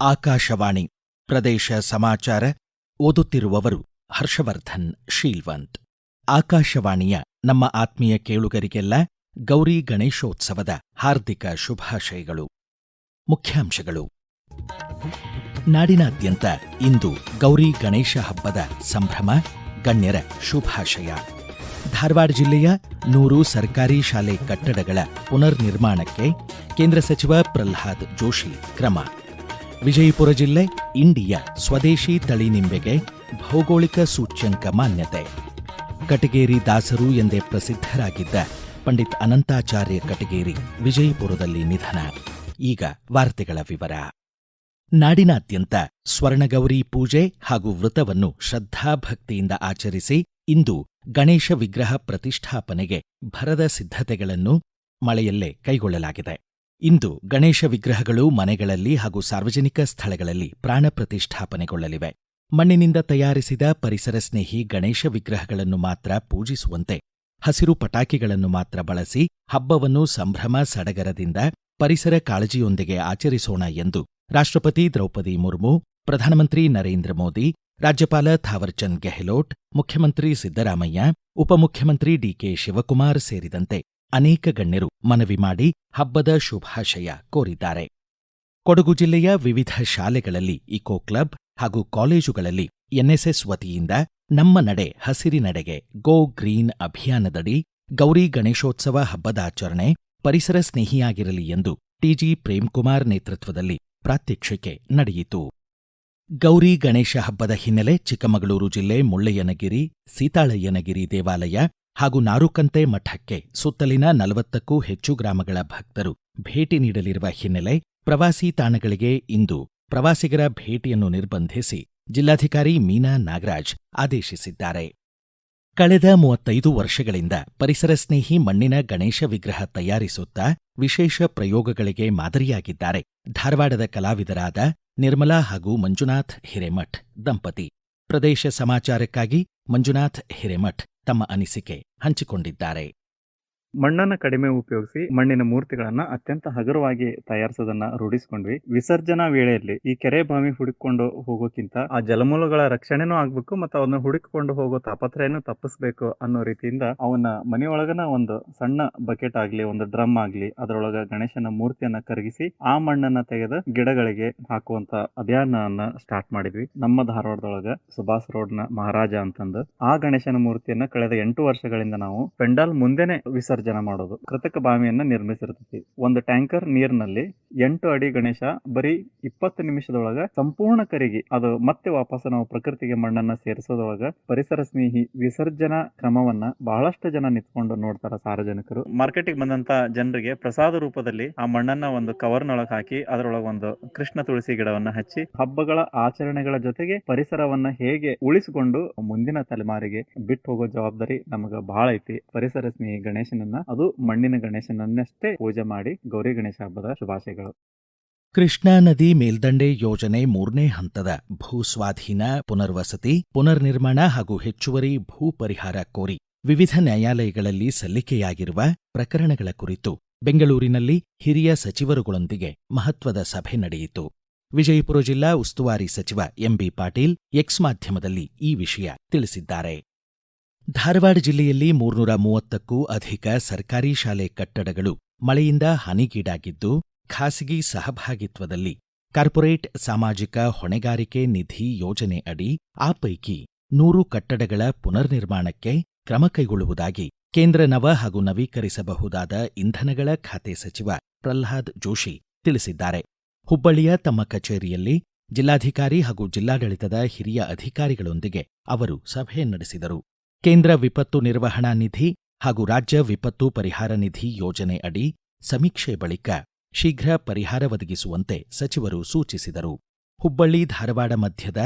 ಆಕಾಶವಾಣಿ ಪ್ರದೇಶ ಸಮಾಚಾರ ಓದುತ್ತಿರುವವರು ಹರ್ಷವರ್ಧನ್, ಶೀಲ್ವಂತ್. ಆಕಾಶವಾಣಿಯ ನಮ್ಮ ಆತ್ಮೀಯ ಕೇಳುಗರಿಗೆಲ್ಲ ಗೌರಿ ಗಣೇಶೋತ್ಸವದ ಹಾರ್ದಿಕ ಶುಭಾಶಯಗಳು. ಮುಖ್ಯಾಂಶಗಳು. ನಾಡಿನಾದ್ಯಂತ ಇಂದು ಗೌರಿ ಗಣೇಶ ಹಬ್ಬದ ಸಂಭ್ರಮ, ಗಣ್ಯರ ಶುಭಾಶಯ. ಧಾರವಾಡ ಜಿಲ್ಲೆಯ ನೂರು ಸರ್ಕಾರಿ ಶಾಲೆ ಕಟ್ಟಡಗಳ ಪುನರ್ ನಿರ್ಮಾಣಕ್ಕೆ ಕೇಂದ್ರ ಸಚಿವ ಪ್ರಹ್ಲಾದ್ ಜೋಶಿ ಕ್ರಮ. ವಿಜಯಪುರ ಜಿಲ್ಲೆ ಇಂಡಿಯಾ ಸ್ವದೇಶಿ ತಳಿ ನಿಂಬೆಗೆ ಭೌಗೋಳಿಕ ಸೂಚ್ಯಂಕ ಮಾನ್ಯತೆ. ಕಟಗೇರಿ ದಾಸರು ಎಂದೇ ಪ್ರಸಿದ್ಧರಾಗಿದ್ದ ಪಂಡಿತ್ ಅನಂತಾಚಾರ್ಯ ಕಟಗೇರಿ ವಿಜಯಪುರದಲ್ಲಿ ನಿಧನ. ಈಗ ವಾರ್ತೆಗಳ ವಿವರ. ನಾಡಿನಾದ್ಯಂತ ಸ್ವರ್ಣಗೌರಿ ಪೂಜೆ ಹಾಗೂ ವ್ರತವನ್ನು ಶ್ರದ್ಧಾಭಕ್ತಿಯಿಂದ ಆಚರಿಸಿ ಇಂದು ಗಣೇಶ ವಿಗ್ರಹ ಪ್ರತಿಷ್ಠಾಪನೆಗೆ ಭರದ ಸಿದ್ಧತೆಗಳನ್ನು ಮಳೆಯಲ್ಲೇ ಕೈಗೊಳ್ಳಲಾಗಿದೆ. ಇಂದು ಗಣೇಶ ವಿಗ್ರಹಗಳು ಮನೆಗಳಲ್ಲಿ ಹಾಗೂ ಸಾರ್ವಜನಿಕ ಸ್ಥಳಗಳಲ್ಲಿ ಪ್ರಾಣ ಪ್ರತಿಷ್ಠಾಪನೆಗೊಳ್ಳಲಿವೆ. ಮಣ್ಣಿನಿಂದ ತಯಾರಿಸಿದ ಪರಿಸರ ಸ್ನೇಹಿ ಗಣೇಶ ವಿಗ್ರಹಗಳನ್ನು ಮಾತ್ರ ಪೂಜಿಸುವಂತೆ, ಹಸಿರು ಪಟಾಕಿಗಳನ್ನು ಮಾತ್ರ ಬಳಸಿ ಹಬ್ಬವನ್ನು ಸಂಭ್ರಮ ಸಡಗರದಿಂದ ಪರಿಸರ ಕಾಳಜಿಯೊಂದಿಗೆ ಆಚರಿಸೋಣ ಎಂದು ರಾಷ್ಟ್ರಪತಿ ದ್ರೌಪದಿ ಮುರ್ಮು, ಪ್ರಧಾನಮಂತ್ರಿ ನರೇಂದ್ರ ಮೋದಿ, ರಾಜ್ಯಪಾಲ ಥಾವರ್ಚಂದ್ ಗೆಹ್ಲೋಟ್, ಮುಖ್ಯಮಂತ್ರಿ ಸಿದ್ದರಾಮಯ್ಯ, ಉಪಮುಖ್ಯಮಂತ್ರಿ ಡಿಕೆ ಶಿವಕುಮಾರ್ ಸೇರಿದಂತೆ ಅನೇಕ ಗಣ್ಯರು ಮನವಿ ಮಾಡಿ ಹಬ್ಬದ ಶುಭಾಶಯ ಕೋರಿದ್ದಾರೆ. ಕೊಡಗು ಜಿಲ್ಲೆಯ ವಿವಿಧ ಶಾಲೆಗಳಲ್ಲಿ ಇಕೋ ಕ್ಲಬ್ ಹಾಗೂ ಕಾಲೇಜುಗಳಲ್ಲಿ ಎನ್ಎಸ್ಎಸ್ ವತಿಯಿಂದ ನಮ್ಮ ನಡೆ ಹಸಿರಿನಡೆಗೆ ಗೋ ಗ್ರೀನ್ ಅಭಿಯಾನದಡಿ ಗೌರಿ ಗಣೇಶೋತ್ಸವ ಹಬ್ಬದ ಆಚರಣೆ ಪರಿಸರ ಸ್ನೇಹಿಯಾಗಿರಲಿ ಎಂದು ಟಿಜಿ ಪ್ರೇಮ್ಕುಮಾರ್ ನೇತೃತ್ವದಲ್ಲಿ ಪ್ರಾತ್ಯಕ್ಷಿಕೆ ನಡೆಯಿತು. ಗೌರಿ ಗಣೇಶ ಹಬ್ಬದ ಹಿನ್ನೆಲೆ ಚಿಕ್ಕಮಗಳೂರು ಜಿಲ್ಲೆ ಮುಳ್ಳಯ್ಯನಗಿರಿ, ಸೀತಾಳಯ್ಯನಗಿರಿ ದೇವಾಲಯ ಹಾಗೂ ನಾರುಕಂತೆ ಮಠಕ್ಕೆ ಸುತ್ತಲಿನ ನಲವತ್ತಕ್ಕೂ ಹೆಚ್ಚು ಗ್ರಾಮಗಳ ಭಕ್ತರು ಭೇಟಿ ನೀಡಲಿರುವ ಹಿನ್ನೆಲೆ ಪ್ರವಾಸಿ ತಾಣಗಳಿಗೆ ಇಂದು ಪ್ರವಾಸಿಗರ ಭೇಟಿಯನ್ನು ನಿರ್ಬಂಧಿಸಿ ಜಿಲ್ಲಾಧಿಕಾರಿ ಮೀನಾ ನಾಗರಾಜ್ ಆದೇಶಿಸಿದ್ದಾರೆ. ಕಳೆದ ಮೂವತ್ತೈದು ವರ್ಷಗಳಿಂದ ಪರಿಸರ ಸ್ನೇಹಿ ಮಣ್ಣಿನ ಗಣೇಶ ವಿಗ್ರಹ ತಯಾರಿಸುತ್ತಾ ವಿಶೇಷ ಪ್ರಯೋಗಗಳಿಗೆ ಮಾದರಿಯಾಗಿದ್ದಾರೆ. ಧಾರವಾಡದ ಕಲಾವಿದರಾದ ನಿರ್ಮಲಾ ಹಾಗೂ ಮಂಜುನಾಥ್ ಹಿರೇಮಠ್ ದಂಪತಿ. ಪ್ರದೇಶ ಸಮಾಚಾರಕ್ಕಾಗಿ ಮಂಜುನಾಥ್ ಹಿರೇಮಠ್. ತಮ್ಮ ಅನಿಸಿಕೆ ಹಂಚಿಕೊಂಡಿದ್ದಾರೆ. ಮಣ್ಣನ್ನ ಕಡಿಮೆ ಉಪಯೋಗಿಸಿ ಮಣ್ಣಿನ ಮೂರ್ತಿಗಳನ್ನ ಅತ್ಯಂತ ಹಗುರವಾಗಿ ತಯಾರಿಸೋದನ್ನ ರೂಢಿಸಿಕೊಂಡ್ವಿ. ವಿಸರ್ಜನಾ ವೇಳೆಯಲ್ಲಿ ಈ ಕೆರೆ ಬಾವಿ ಹುಡುಕೊಂಡು ಹೋಗೋಕ್ಕಿಂತ ಆ ಜಲಮೂಲಗಳ ರಕ್ಷಣೆನೂ ಆಗ್ಬೇಕು ಮತ್ತು ಅವನ್ನ ಹುಡುಕಿಕೊಂಡು ಹೋಗೋ ತಾಪತ್ರೆಯನ್ನು ತಪ್ಪಿಸ್ಬೇಕು ಅನ್ನೋ ರೀತಿಯಿಂದ ಅವನ ಮನೆಯೊಳಗನ ಒಂದು ಸಣ್ಣ ಬಕೆಟ್ ಆಗ್ಲಿ, ಒಂದು ಡ್ರಮ್ ಆಗ್ಲಿ, ಅದರೊಳಗ ಗಣೇಶನ ಮೂರ್ತಿಯನ್ನ ಕರಗಿಸಿ ಆ ಮಣ್ಣನ್ನ ತೆಗೆದು ಗಿಡಗಳಿಗೆ ಹಾಕುವಂತ ಅಭಿಯಾನವನ್ನ ಸ್ಟಾರ್ಟ್ ಮಾಡಿದ್ವಿ. ನಮ್ಮ ಧಾರವಾಡದೊಳಗ ಸುಭಾಷ್ ರೋಡ್ನ ಮಹಾರಾಜ ಅಂತಂದು ಆ ಗಣೇಶನ ಮೂರ್ತಿಯನ್ನ ಕಳೆದ ಎಂಟು ವರ್ಷಗಳಿಂದ ನಾವು ಪೆಂಡಾಲ್ ಮುಂದೆನೆ ವಿಸರ್ಜನೆ ಮಾಡೋದು ಕೃತಕ ಬಾವಿಯನ್ನ ನಿರ್ಮಿಸಿರ್ತೈತಿ. ಒಂದು ಟ್ಯಾಂಕರ್ ನೀರಿನಲ್ಲಿ ಎಂಟು ಅಡಿ ಗಣೇಶ ಬರೀ ಇಪ್ಪತ್ತು ನಿಮಿಷದೊಳಗ ಸಂಪೂರ್ಣ ಕರಿಗಿ ಅದು ಮತ್ತೆ ವಾಪಸ್ ನಾವು ಪ್ರಕೃತಿಗೆ ಮಣ್ಣನ್ನ ಸೇರಿಸೋದೊಳಗ ಪರಿಸರ ಸ್ನೇಹಿ ವಿಸರ್ಜನಾ ಕ್ರಮವನ್ನ ಬಹಳಷ್ಟು ಜನ ನಿಂತ್ಕೊಂಡು ನೋಡ್ತಾರ ಸಾರ್ವಜನಿಕರು. ಮಾರ್ಕೆಟಿಗೆ ಬಂದಂತ ಜನರಿಗೆ ಪ್ರಸಾದ ರೂಪದಲ್ಲಿ ಆ ಮಣ್ಣನ್ನ ಒಂದು ಕವರ್ನೊಳಗೆ ಹಾಕಿ ಅದರೊಳಗ ಒಂದು ಕೃಷ್ಣ ತುಳಸಿ ಗಿಡವನ್ನ ಹಚ್ಚಿ ಹಬ್ಬಗಳ ಆಚರಣೆಗಳ ಜೊತೆಗೆ ಪರಿಸರವನ್ನ ಹೇಗೆ ಉಳಿಸಿಕೊಂಡು ಮುಂದಿನ ತಲೆಮಾರಿಗೆ ಬಿಟ್ಟು ಹೋಗೋ ಜವಾಬ್ದಾರಿ ನಮಗ ಬಹಳ ಐತಿ. ಪರಿಸರ ಸ್ನೇಹಿ ಗಣೇಶನನ್ನ, ಅದು ಮಣ್ಣಿನ ಗಣೇಶನನ್ನಷ್ಟೇ ಪೂಜೆ ಮಾಡಿ ಗೌರಿ ಗಣೇಶ ಹಬ್ಬದ ಶುಭಾಶಯಗಳು. ಕೃಷ್ಣಾ ನದಿ ಮೇಲ್ದಂಡೆ ಯೋಜನೆ ಮೂರನೇ ಹಂತದ ಭೂಸ್ವಾಧೀನ ಪುನರ್ವಸತಿ, ಪುನರ್ನಿರ್ಮಾಣ ಹಾಗೂ ಹೆಚ್ಚುವರಿ ಭೂ ಪರಿಹಾರ ಕೋರಿ ವಿವಿಧ ನ್ಯಾಯಾಲಯಗಳಲ್ಲಿ ಸಲ್ಲಿಕೆಯಾಗಿರುವ ಪ್ರಕರಣಗಳ ಕುರಿತು ಬೆಂಗಳೂರಿನಲ್ಲಿ ಹಿರಿಯ ಸಚಿವರುಗಳೊಂದಿಗೆ ಮಹತ್ವದ ಸಭೆ ನಡೆಯಿತು. ವಿಜಯಪುರ ಜಿಲ್ಲಾ ಉಸ್ತುವಾರಿ ಸಚಿವ ಎಂಬಿ ಪಾಟೀಲ್ ಎಕ್ಸ್ ಮಾಧ್ಯಮದಲ್ಲಿ ಈ ವಿಷಯ ತಿಳಿಸಿದ್ದಾರೆ. ಧಾರವಾಡ ಜಿಲ್ಲೆಯಲ್ಲಿ ಮೂರ್ನೂರ ಮೂವತ್ತಕ್ಕೂ ಅಧಿಕ ಸರ್ಕಾರಿ ಶಾಲೆ ಕಟ್ಟಡಗಳು ಮಳೆಯಿಂದ ಹಾನಿಗೀಡಾಗಿದ್ದು, ಖಾಸಗಿ ಸಹಭಾಗಿತ್ವದಲ್ಲಿ. ಕಾರ್ಪೊರೇಟ್ ಸಾಮಾಜಿಕ ಹೊಣೆಗಾರಿಕೆ ನಿಧಿ ಯೋಜನೆ ಅಡಿ ಆ ಪೈಕಿ ನೂರು ಕಟ್ಟಡಗಳ ಪುನರ್ ನಿರ್ಮಾಣಕ್ಕೆ ಕ್ರಮ ಕೈಗೊಳ್ಳುವುದಾಗಿ ಕೇಂದ್ರ ನವ ಹಾಗೂ ನವೀಕರಿಸಬಹುದಾದ ಇಂಧನಗಳ ಖಾತೆ ಸಚಿವ ಪ್ರಲ್ಹಾದ್ ಜೋಶಿ ತಿಳಿಸಿದ್ದಾರೆ. ಹುಬ್ಬಳ್ಳಿಯ ತಮ್ಮ ಕಚೇರಿಯಲ್ಲಿ ಜಿಲ್ಲಾಧಿಕಾರಿ ಹಾಗೂ ಜಿಲ್ಲಾಡಳಿತದ ಹಿರಿಯ ಅಧಿಕಾರಿಗಳೊಂದಿಗೆ ಅವರು ಸಭೆ ನಡೆಸಿದರು. ಕೇಂದ್ರ ವಿಪತ್ತು ನಿರ್ವಹಣಾ ನಿಧಿ ಹಾಗೂ ರಾಜ್ಯ ವಿಪತ್ತು ಪರಿಹಾರ ನಿಧಿ ಯೋಜನೆ ಅಡಿ ಸಮೀಕ್ಷೆ ಬಳಿಕ ಶೀಘ್ರ ಪರಿಹಾರ ಒದಗಿಸುವಂತೆ ಸಚಿವರು ಸೂಚಿಸಿದರು. ಹುಬ್ಬಳ್ಳಿ ಧಾರವಾಡ ಮಧ್ಯದ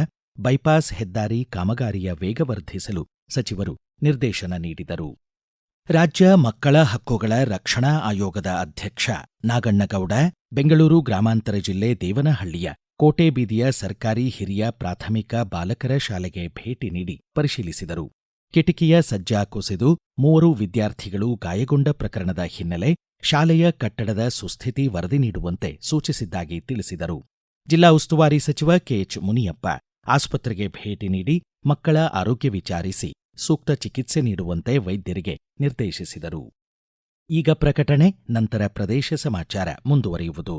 ಬೈಪಾಸ್ ಹೆದ್ದಾರಿ ಕಾಮಗಾರಿಯ ವೇಗವರ್ಧಿಸಲು ಸಚಿವರು ನಿರ್ದೇಶನ ನೀಡಿದರು. ರಾಜ್ಯ ಮಕ್ಕಳ ಹಕ್ಕುಗಳ ರಕ್ಷಣಾ ಆಯೋಗದ ಅಧ್ಯಕ್ಷ ನಾಗಣ್ಣಗೌಡ, ಬೆಂಗಳೂರು ಗ್ರಾಮಾಂತರ ಜಿಲ್ಲೆ ದೇವನಹಳ್ಳಿಯ ಕೋಟೆಬೀದಿಯ ಸರ್ಕಾರಿ ಹಿರಿಯ ಪ್ರಾಥಮಿಕ ಬಾಲಕರ ಶಾಲೆಗೆ ಭೇಟಿ ನೀಡಿ ಪರಿಶೀಲಿಸಿದರು. ಕಿಟಕಿಯ ಸಜ್ಜಾ ಕುಸಿದು ಮೂವರು ವಿದ್ಯಾರ್ಥಿಗಳು ಗಾಯಗೊಂಡ ಪ್ರಕರಣದ ಹಿನ್ನೆಲೆ ಶಾಲೆಯ ಕಟ್ಟಡದ ಸುಸ್ಥಿತಿ ವರದಿ ನೀಡುವಂತೆ ಸೂಚಿಸಿದ್ದಾಗಿ ತಿಳಿಸಿದರು. ಜಿಲ್ಲಾ ಉಸ್ತುವಾರಿ ಸಚಿವ ಕೆಎಚ್ ಮುನಿಯಪ್ಪ ಆಸ್ಪತ್ರೆಗೆ ಭೇಟಿ ನೀಡಿ ಮಕ್ಕಳ ಆರೋಗ್ಯ ವಿಚಾರಿಸಿ ಸೂಕ್ತ ಚಿಕಿತ್ಸೆ ನೀಡುವಂತೆ ವೈದ್ಯರಿಗೆ ನಿರ್ದೇಶಿಸಿದರು. ಈಗ ಪ್ರಕಟಣೆ, ನಂತರ ಪ್ರದೇಶ ಸಮಾಚಾರ ಮುಂದುವರಿಯುವುದು.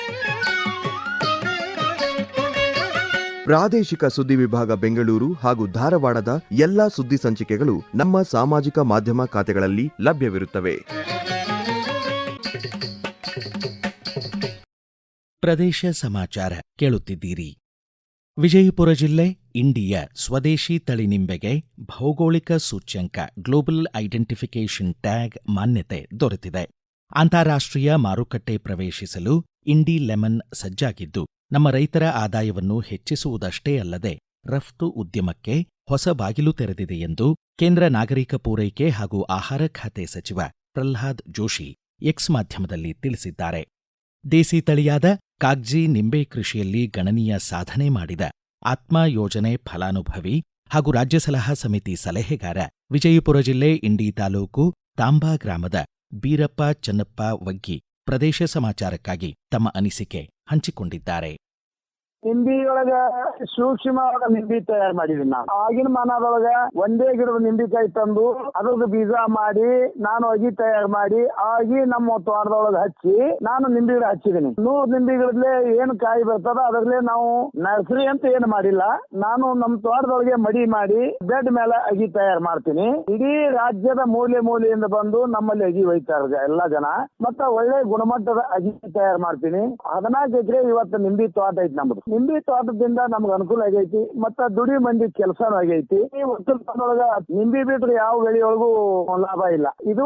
ಪ್ರಾದೇಶಿಕ ಸುದ್ದಿ ವಿಭಾಗ ಬೆಂಗಳೂರು ಹಾಗೂ ಧಾರವಾಡದ ಎಲ್ಲಾ ಸುದ್ದಿ ಸಂಚಿಕೆಗಳು ನಮ್ಮ ಸಾಮಾಜಿಕ ಮಾಧ್ಯಮ ಖಾತೆಗಳಲ್ಲಿ ಲಭ್ಯವಿರುತ್ತವೆ. ಪ್ರದೇಶ ಸಮಾಚಾರ ಕೇಳುತ್ತಿದ್ದೀರಿ. ವಿಜಯಪುರ ಜಿಲ್ಲೆ ಇಂಡಿಯ ಸ್ವದೇಶಿ ತಳಿ ನಿಂಬೆಗೆ ಭೌಗೋಳಿಕ ಸೂಚ್ಯಂಕ ಗ್ಲೋಬಲ್ ಐಡೆಂಟಿಫಿಕೇಷನ್ ಟ್ಯಾಗ್ ಮಾನ್ಯತೆ ದೊರೆತಿದೆ. ಅಂತಾರಾಷ್ಟ್ರೀಯ ಮಾರುಕಟ್ಟೆ ಪ್ರವೇಶಿಸಲು ಇಂಡಿ ಲೆಮನ್ ಸಜ್ಜಾಗಿದ್ದು, ನಮ್ಮ ರೈತರ ಆದಾಯವನ್ನು ಹೆಚ್ಚಿಸುವುದಷ್ಟೇ ಅಲ್ಲದೆ ರಫ್ತು ಉದ್ಯಮಕ್ಕೆ ಹೊಸ ಬಾಗಿಲು ತೆರೆದಿದೆ ಎಂದು ಕೇಂದ್ರ ನಾಗರಿಕ ಪೂರೈಕೆ ಹಾಗೂ ಆಹಾರ ಖಾತೆ ಸಚಿವ ಪ್ರಹ್ಲಾದ್ ಜೋಶಿ ಎಕ್ಸ್ ಮಾಧ್ಯಮದಲ್ಲಿ ತಿಳಿಸಿದ್ದಾರೆ. ದೇಸಿ ತಳಿಯಾದ ಕಾಗ್ಜಿ ನಿಂಬೆ ಕೃಷಿಯಲ್ಲಿ ಗಣನೀಯ ಸಾಧನೆ ಮಾಡಿದ ಆತ್ಮ ಯೋಜನೆ ಫಲಾನುಭವಿ ಹಾಗೂ ರಾಜ್ಯ ಸಲಹಾ ಸಮಿತಿ ಸಲಹೆಗಾರ ವಿಜಯಪುರ ಜಿಲ್ಲೆ ಇಂಡಿ ತಾಲೂಕು ತಾಂಬಾ ಗ್ರಾಮದ ಬೀರಪ್ಪ ಚನ್ನಪ್ಪ ವಗ್ಗಿ ಪ್ರದೇಶ ಸಮಾಚಾರಕ್ಕಾಗಿ ತಮ್ಮ ಅನಿಸಿಕೆ ಹಂಚಿಕೊಂಡಿದ್ದಾರೆ. ನಿಂಬಿ ಒಳಗ ಸೂಕ್ಷ್ಮವಾದ ನಿಂಬಿ ತಯಾರು ಮಾಡಿದೀನಿ ನಾನು. ಆಗಿನ ಮನದೊಳಗ ಒಂದೇ ಗಿಡದ ನಿಂಬಿಕಾಯಿ ತಂದು ಅದ್ರದ್ದು ಬೀಜ ಮಾಡಿ, ನಾನು ಅಗಿ ತಯಾರು ಮಾಡಿ, ಆಗಿ ನಮ್ಮ ತೋಟದೊಳಗ ಹಚ್ಚಿ ನಾನು ನಿಂಬಿ ಗಿಡ ಹಚ್ಚಿದೀನಿ. ನೂರ್ ನಿಂಬಿ ಗಿಡದ್ಲೆ ಏನ್ ಕಾಯಿ ಬರ್ತದ ಅದ್ರಲ್ಲೇ ನಾವು ನರ್ಸರಿ ಅಂತ ಏನು ಮಾಡಿಲ್ಲ. ನಾನು ನಮ್ಮ ತೋಟದೊಳಗೆ ಮಡಿ ಮಾಡಿ ಬೆಡ್ ಮೇಲೆ ಅಗಿ ತಯಾರು ಮಾಡ್ತೀನಿ. ಇಡೀ ರಾಜ್ಯದ ಮೂಲೆ ಮೂಲೆಯಿಂದ ಬಂದು ನಮ್ಮಲ್ಲಿ ಅಗಿ ಒಯ್ತಾರೆ ಎಲ್ಲಾ ಜನ. ಮತ್ತ ಒಳ್ಳೆ ಗುಣಮಟ್ಟದ ಅಗಿ ತಯಾರು ಮಾಡ್ತೀನಿ. ಹದಿನಾಲ್ಕು ಎಕರೆ ಇವತ್ತು ನಿಂಬಿ ತೋಟ ಐತಿ ನಮ್ದು. ನಿಂಬಿ ತೋಟದಿಂದ ನಮ್ಗೆ ಅನುಕೂಲ ಆಗೈತಿ, ಮತ್ತ ದುಡಿ ಮಂದಿ ಕೆಲಸನೂ ಆಗೈತಿ. ಈ ಒಕ್ಕಲ್ತನದೊಳಗ ನಿಂಬಿ ಬಿಟ್ರೆ ಯಾವ ಬೆಳೆಯೊಳಗೂ ಲಾಭ ಇಲ್ಲ. ಇದು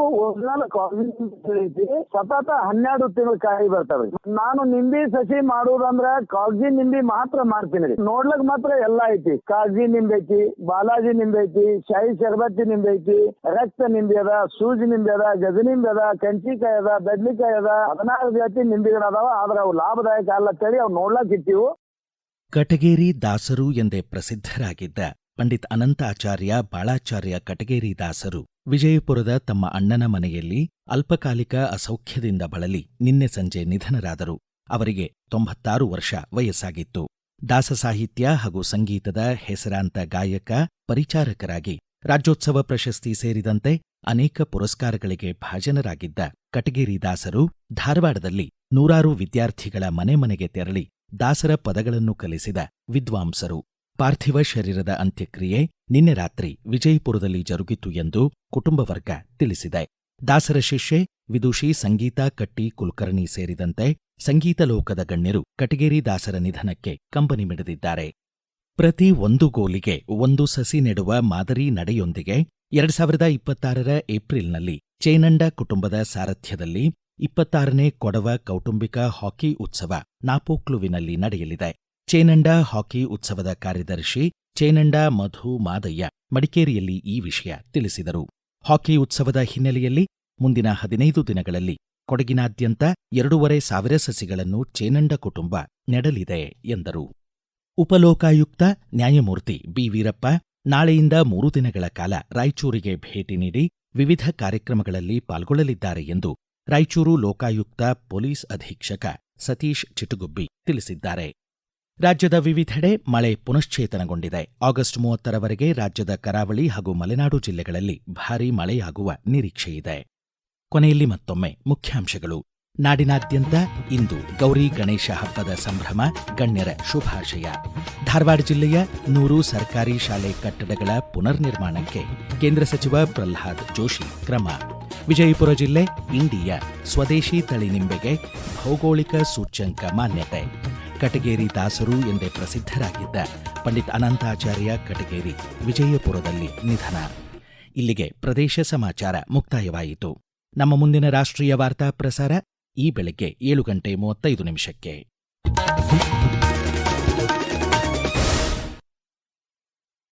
ಐತಿ ಸತತ ಹನ್ನೆರಡು ತಿಂಗಳು ಕಾಯಿ ಬರ್ತವೆ. ನಾನು ನಿಂಬಿ ಸಸಿ ಮಾಡುವುದಂದ್ರ ಕಾಗಜಿ ನಿಂಬಿ ಮಾತ್ರ ಮಾಡ್ತೀನಿ ರೀ. ನೋಡ್ಲಕ್ ಮಾತ್ರ ಎಲ್ಲ ಐತಿ. ಕಾಗಜಿ ನಿಂಬೆ ಐತಿ, ಬಾಲಾಜಿ ನಿಂಬೆ ಐತಿ ಶಾಹಿ ಶರಬತ್ತಿ ನಿಂಬೆ ಐತಿ, ರಕ್ತ ನಿಂಬೆ ಅದ, ಸೂಜಿ ನಿಂಬೆ ಅದ, ಗಜ ನಿಂಬೆ ಅದ, ಕಂಚಿಕಾಯಿ ಅದ ಬದ್ಲಿಕಾಯಿ ಅದ, ಹದಿನಾರು ಜಾತಿ ನಿಂಬೆಗಳು ಅದಾವ, ಆದ್ರೆ ಅವು ಲಾಭದಾಯಕ ಅಲ್ಲ ತಳಿ ಅವ್ ನೋಡ್ಲಕ್ ಇಟ್ಟಿವು. ಕಟಗೇರಿ ದಾಸರು ಎಂದೇ ಪ್ರಸಿದ್ಧರಾಗಿದ್ದ ಪಂಡಿತ್ ಅನಂತಾಚಾರ್ಯ ಬಾಳಾಚಾರ್ಯ ಕಟಗೇರಿ ದಾಸರು ವಿಜಯಪುರದ ತಮ್ಮ ಅಣ್ಣನ ಮನೆಯಲ್ಲಿ ಅಲ್ಪಕಾಲಿಕ ಅಸೌಖ್ಯದಿಂದ ಬಳಲಿ ನಿನ್ನೆ ಸಂಜೆ ನಿಧನರಾದರು. ಅವರಿಗೆ ತೊಂಬತ್ತಾರು ವರ್ಷ ವಯಸ್ಸಾಗಿತ್ತು. ದಾಸ ಸಾಹಿತ್ಯ ಹಾಗೂ ಸಂಗೀತದ ಹೆಸರಾಂತ ಗಾಯಕ, ಪರಿಚಾರಕರಾಗಿ ರಾಜ್ಯೋತ್ಸವ ಪ್ರಶಸ್ತಿ ಸೇರಿದಂತೆ ಅನೇಕ ಪುರಸ್ಕಾರಗಳಿಗೆ ಭಾಜನರಾಗಿದ್ದ ಕಟಗೇರಿ ದಾಸರು ಧಾರವಾಡದಲ್ಲಿ ನೂರಾರು ವಿದ್ಯಾರ್ಥಿಗಳ ಮನೆ ಮನೆಗೆ ತೆರಳಿ ದಾಸರ ಪದಗಳನ್ನು ಕಲಿಸಿದ ವಿದ್ವಾಂಸರು. ಪಾರ್ಥಿವ ಶರೀರದ ಅಂತ್ಯಕ್ರಿಯೆ ನಿನ್ನೆ ರಾತ್ರಿ ವಿಜಯಪುರದಲ್ಲಿ ಜರುಗಿತು ಎಂದು ಕುಟುಂಬ ವರ್ಗ ತಿಳಿಸಿದೆ. ದಾಸರ ಶಿಷ್ಯೆ, ವಿದುಷಿ ಸಂಗೀತಾ, ಕಟ್ಟಿ, ಕುಲಕರ್ಣಿ ಸೇರಿದಂತೆ ಸಂಗೀತ ಲೋಕದ ಗಣ್ಯರು ಕಟಗೇರಿ ದಾಸರ ನಿಧನಕ್ಕೆ ಕಂಬನಿ ಮಿಡಿದಿದ್ದಾರೆ. ಪ್ರತಿ ಒಂದು ಗೋಲಿಗೆ ಒಂದು ಸಸಿ ನೆಡುವ ಮಾದರಿ ನಡೆಯೊಂದಿಗೆ ಎರಡ್ ಸಾವಿರದ ಇಪ್ಪತ್ತಾರರ ಏಪ್ರಿಲ್ನಲ್ಲಿ ಚೇನಂಡ ಕುಟುಂಬದ ಸಾರಥ್ಯದಲ್ಲಿ ಇಪ್ಪತ್ತಾರನೇ ಕೊಡವ ಕೌಟುಂಬಿಕ ಹಾಕಿ ಉತ್ಸವ ನಾಪೋಕ್ಲುವಿನಲ್ಲಿ ನಡೆಯಲಿದೆ. ಚೇನಂಡ ಹಾಕಿ ಉತ್ಸವದ ಕಾರ್ಯದರ್ಶಿ ಚೇನಂಡ ಮಧು ಮಾದಯ್ಯ ಮಡಿಕೇರಿಯಲ್ಲಿ ಈ ವಿಷಯ ತಿಳಿಸಿದರು. ಹಾಕಿ ಉತ್ಸವದ ಹಿನ್ನೆಲೆಯಲ್ಲಿ ಮುಂದಿನ ಹದಿನೈದು ದಿನಗಳಲ್ಲಿ ಕೊಡಗಿನಾದ್ಯಂತ ಎರಡೂವರೆ ಸಾವಿರ ಸಸಿಗಳನ್ನು ಚೇನಂಡ ಕುಟುಂಬ ನೆಡಲಿದೆ ಎಂದರು. ಉಪಲೋಕಾಯುಕ್ತ ನ್ಯಾಯಮೂರ್ತಿ ಬಿ. ವೀರಪ್ಪ ನಾಳೆಯಿಂದ ಮೂರು ದಿನಗಳ ಕಾಲ ರಾಯಚೂರಿಗೆ ಭೇಟಿ ನೀಡಿ ವಿವಿಧ ಕಾರ್ಯಕ್ರಮಗಳಲ್ಲಿ ಪಾಲ್ಗೊಳ್ಳಲಿದ್ದಾರೆ ಎಂದು ರಾಯಚೂರು ಲೋಕಾಯುಕ್ತ ಪೊಲೀಸ್ ಅಧೀಕ್ಷಕ ಸತೀಶ್ ಚಿಟುಗುಬ್ಬಿ ತಿಳಿಸಿದ್ದಾರೆ. ರಾಜ್ಯದ ವಿವಿಧೆಡೆ ಮಳೆ ಪುನಶ್ಚೇತನಗೊಂಡಿದೆ. ಆಗಸ್ಟ್ ಮೂವತ್ತರವರೆಗೆ ರಾಜ್ಯದ ಕರಾವಳಿ ಹಾಗೂ ಮಲೆನಾಡು ಜಿಲ್ಲೆಗಳಲ್ಲಿ ಭಾರೀ ಮಳೆಯಾಗುವ ನಿರೀಕ್ಷೆಯಿದೆ. ಕೊನೆಯಲ್ಲಿ ಮತ್ತೊಮ್ಮೆ ಮುಖ್ಯಾಂಶಗಳು. ನಾಡಿನಾದ್ಯಂತ ಇಂದು ಗೌರಿ ಗಣೇಶ ಹಬ್ಬದ ಸಂಭ್ರಮ, ಗಣ್ಯರ ಶುಭಾಶಯ. ಧಾರವಾಡ ಜಿಲ್ಲೆಯ ನೂರು ಸರ್ಕಾರಿ ಶಾಲೆ ಕಟ್ಟಡಗಳ ಪುನರ್ ನಿರ್ಮಾಣಕ್ಕೆ ಕೇಂದ್ರ ಸಚಿವ ಪ್ರಹ್ಲಾದ್ ಜೋಶಿ ಕ್ರಮ. ವಿಜಯಪುರ ಜಿಲ್ಲೆ ಇಂಡಿಯ ಸ್ವದೇಶಿ ತಳಿ ನಿಂಬೆಗೆ ಭೌಗೋಳಿಕ ಸೂಚ್ಯಂಕ ಮಾನ್ಯತೆ. ಕಟಗೇರಿ ದಾಸರು ಎಂದೇ ಪ್ರಸಿದ್ಧರಾಗಿದ್ದ ಪಂಡಿತ್ ಅನಂತಾಚಾರ್ಯ ಕಟಗೇರಿ ವಿಜಯಪುರದಲ್ಲಿ ನಿಧನ. ಇಲ್ಲಿಗೆ ಪ್ರದೇಶ ಸಮಾಚಾರ ಮುಕ್ತಾಯವಾಯಿತು. ನಮ್ಮ ಮುಂದಿನ ರಾಷ್ಟ್ರೀಯ ವಾರ್ತಾ ಪ್ರಸಾರ ಈ ಬೆಳಗ್ಗೆ ಏಳು ಗಂಟೆ ಮೂವತ್ತೈದು ನಿಮಿಷಕ್ಕೆ.